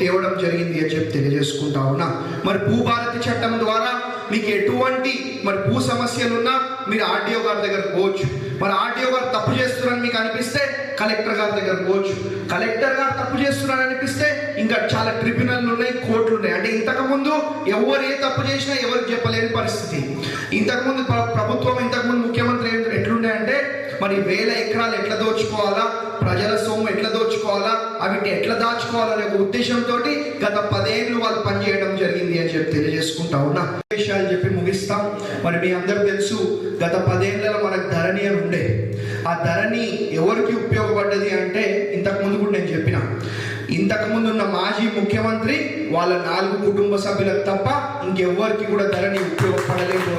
తేవడం జరిగింది అని చెప్పి తెలియజేసుకుంటా ఉన్నా. మరి భూభారతి చట్టం ద్వారా మీకు ఎటువంటి మరి భూ సమస్యలున్నా మీరు ఆర్డీఓ గారి దగ్గర పోవచ్చు. మరి ఆర్డీఓ గారు తప్పు చేస్తున్నారని మీకు అనిపిస్తే కలెక్టర్ గారి దగ్గర పోవచ్చు. కలెక్టర్ గారు తప్పు చేస్తున్నారని అనిపిస్తే ఇంకా చాలా ట్రిబ్యునల్ ఉన్నాయి కోర్టులు ఉన్నాయి. అంటే ఇంతకుముందు ఎవరు ఏ తప్పు చేసినా ఎవరికి చెప్పలేని పరిస్థితి. ఇంతకుముందు ప్రభుత్వం ఇంతకుముందు ముఖ్యమంత్రి ఎట్లుండే అంటే మరి వేల ఎకరాలు ఎట్లా దోచుకోవాలా? ప్రజల సొమ్ము ఎట్లా దోచుకోవాలా? అవిటి ఎట్లా దాచుకోవాలనే ఒక ఉద్దేశంతో గత పదేళ్ళు వాళ్ళు పనిచేయడం జరిగింది అని చెప్పి తెలియజేసుకుంటా ఉన్నా. విషయాలు చెప్పి ముగిస్తాం. మరి మీ అందరూ తెలుసు గత పదేళ్ళలో మనకు ధరణి అని ఉండే. ఆ ధరణి ఎవరికి ఉపయోగపడ్డది అంటే ఇంతకుముందు కూడా నేను చెప్పిన. ఇంతకుముందు ఉన్న మాజీ ముఖ్యమంత్రి వాళ్ళ నాలుగు కుటుంబ సభ్యులకు తప్ప ఇంకెవ్వరికి కూడా ధరణి ఉపయోగపడలేదు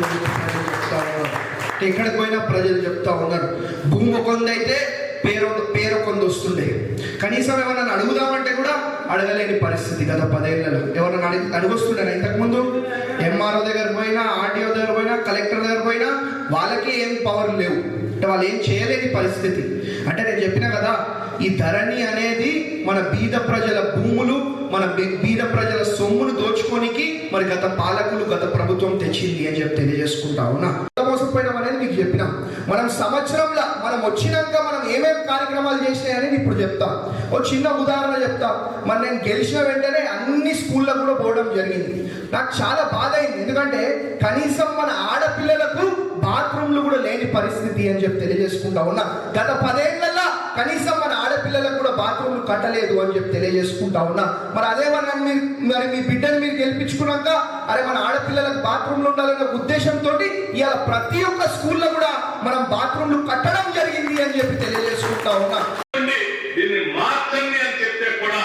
ఎక్కడికి పోయినా ప్రజలు చెప్తా ఉన్నారు. భూమి కొందైతే పేరు పేరు కొంత వస్తుండే. కనీసం ఎవరన్నా అడుగుదామంటే కూడా అడగలేని పరిస్థితి గత పదేళ్ళలో. ఎవరన్నా అడిగి అడుగొస్తుండే ఇంతకుముందు? ఎంఆర్ఓ దగ్గర పోయినా ఆర్టీఓ దగ్గర పోయినా కలెక్టర్ దగ్గర పోయినా వాళ్ళకి ఏం పవర్ లేవు. అంటే వాళ్ళు ఏం చేయలేని పరిస్థితి. అంటే నేను చెప్పిన కదా ఈ ధరణి అనేది మన బీద ప్రజల భూములు మన బీద ప్రజల సొమ్మును దోచుకోనికి మరి గత పాలకులు గత ప్రభుత్వం తెచ్చింది అని చెప్పి తెలియజేసుకుంటా ఉన్నా. మోసపోయినాం అనేది మీకు చెప్పిన. మనం సంవత్సరంలో మనం వచ్చినాక మనం ఏమేమి కార్యక్రమాలు చేసినాయని ఇప్పుడు చెప్తాం. ఓ చిన్న ఉదాహరణ చెప్తా. మరి నేను గెలిచిన వెంటనే అన్ని స్కూళ్ళకు కూడా పోవడం జరిగింది. నాకు చాలా బాధ అయింది. ఎందుకంటే కనీసం మన ఆడపిల్లలకు బాత్రూమ్లు కూడా లేని పరిస్థితి అని చెప్పి తెలియజేసుకుంటా ఉన్నా. గత పదేళ్ళలో కనీసం మన ఆడపిల్లలకు కూడా బాత్రూమ్లు కట్టలేదు అని చెప్పి తెలియజేసుకుంటా ఉన్నా. మరి అదే మన మీరు మరి మీ బిడ్డను మీరు గెలిపించుకున్నాక అరే మన ఆడపిల్లలకు బాత్రూమ్లు ఉండాలనే ఉద్దేశంతో ఇవాళ ప్రతి ఒక్క స్కూల్లో మనం బాత్రూమ్లు కట్టడం జరిగింది అని చెప్పి తెలియజేసుకుంటా ఉన్నా. దీన్ని మార్చండి అని చెప్తే కూడా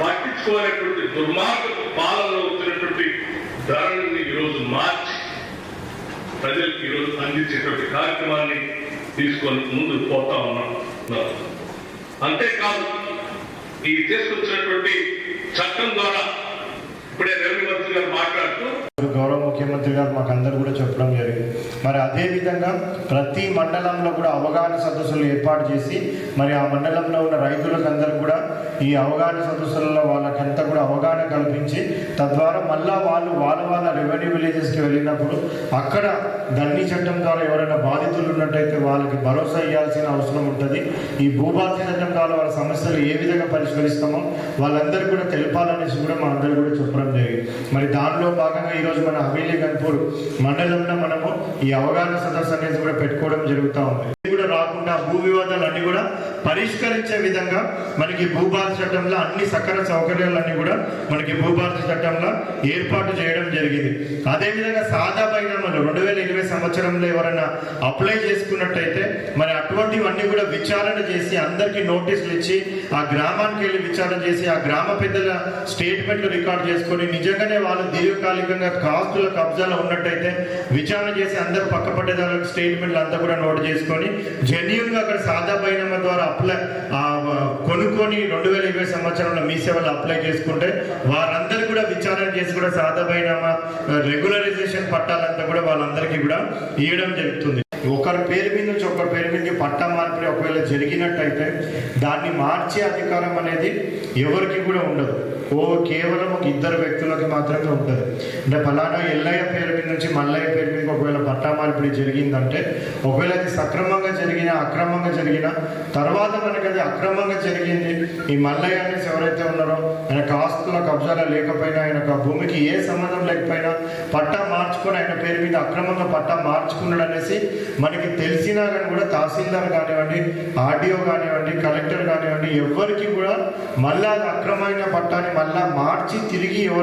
పట్టించుకోనటువంటి దుర్మార్గపు పాలనలో వచ్చినటువంటి ధరని ఈరోజు మార్చి ప్రజలకు ఈరోజు అందించేటువంటి కార్యక్రమాన్ని తీసుకొని ముందు పోతా ఉన్నాం అంతేకాదు ఈ తీసుకొచ్చినటువంటి చట్టం ద్వారా ఇప్పుడే రెవెన్యూ మంత్రి గారు మాట్లాడుతూ గౌరవ ముఖ్యమంత్రి గారు మాకు అందరు కూడా చెప్పడం జరిగింది. మరి అదేవిధంగా ప్రతి మండలంలో కూడా అవగాహన సదస్సులు ఏర్పాటు చేసి మరి ఆ మండలంలో ఉన్న రైతులకు అందరూ కూడా ఈ అవగాహన సదస్సులలో వాళ్ళకంతా కూడా అవగాహన కల్పించి తద్వారా మళ్ళా వాళ్ళు వాళ్ళ వాళ్ళ రెవెన్యూ విలేజెస్కి వెళ్ళినప్పుడు అక్కడ ధరణి చట్టం ద్వారా ఎవరైనా బాధితులు ఉన్నట్టయితే వాళ్ళకి భరోసా ఇవ్వాల్సిన అవసరం ఉంటుంది. ఈ భూభారతి చట్టం ద్వారా వాళ్ళ సమస్యలు ఏ విధంగా పరిష్కరిస్తామో వాళ్ళందరూ కూడా తెలపాలనేసి కూడా మా అందరూ కూడా చెప్పడం జరిగింది. మరి దానిలో భాగంగా ఈరోజు మన హవేలీ గన్పూర్ మండలంలో మనము ఈ అవగాహన సదస్సు అనేది కూడా పెట్టుకోవడం జరుగుతూ ఉంది. ఇది కూడా రాకుండా భూ వివాదాలు అన్ని కూడా పరిష్కరించే విధంగా మనకి భూభారత చట్టంలో అన్ని సకల సౌకర్యాలన్నీ కూడా మనకి భూభారత చట్టంలో ఏర్పాటు చేయడం జరిగింది. అదేవిధంగా సాదా బైనామాలు రెండు వేల ఇరవై సంవత్సరంలో ఎవరైనా అప్లై చేసుకున్నట్టయితే మరి అటువంటివన్నీ కూడా విచారణ చేసి అందరికీ నోటీసులు ఇచ్చి ఆ గ్రామానికి వెళ్ళి విచారణ చేసి ఆ గ్రామ పెద్దల స్టేట్మెంట్లు రికార్డ్ చేసుకొని నిజంగానే వాళ్ళు దీర్ఘకాలికంగా కాస్తుల కబ్జాలో ఉన్నట్టయితే విచారణ చేసి అందరు పక్కపట్టేదానికి స్టేట్మెంట్లు అంతా కూడా నోట్ చేసుకొని జెన్యున్గా అక్కడ సాదా బైనామా ద్వారా అప్లై ఆ, కొనుక్కొని రెండు వేల ఇరవై సంవత్సరంలో మీ సేవలు అప్లై చేసుకుంటే వారందరూ కూడా విచారణ చేసి కూడా సాదా బైనామా రెగ్యులరైజేషన్ పట్టాలంతా కూడా వాళ్ళందరికీ కూడా ఇవ్వడం జరుగుతుంది. ఒకరి పేరు మీద నుంచి ఒకరి పేరు మీద పట్టా మార్పిడి ఒకవేళ జరిగినట్టయితే దాన్ని మార్చే అధికారం అనేది ఎవరికి కూడా ఉండదు. ఓ కేవలం ఒక ఇద్దరు వ్యక్తులకి మాత్రమే ఉంటుంది. అంటే ఫలానా ఎల్లయ్య పేరు మీద నుంచి మల్లయ్య పేరు మీద ఒకవేళ పట్టా మార్పిడి జరిగిందంటే ఒకవేళ అది సక్రమంగా జరిగినా అక్రమంగా జరిగినా తర్వాత మనకి అది అక్రమంగా జరిగింది ఈ మల్లయ్య అనేసి ఎవరైతే ఉన్నారో ఆయన ఆస్తుల కబ్జాలో లేకపోయినా ఆయనకు భూమికి ఏ సంబంధం లేకపోయినా పట్టా మార్చుకొని ఆయన పేరు మీద అక్రమంగా పట్టా మార్చుకున్నాడు అనేసి మనకి తెలిసినా కానీ కూడా తహసీల్దార్ కానివ్వండి ఆర్డీఓ కానివ్వండి కలెక్టర్ కానివ్వండి ఎవరికి కూడా మళ్ళా అక్రమమైన పట్టాన్ని మళ్ళా మార్చి తిరిగి ఎవరైతే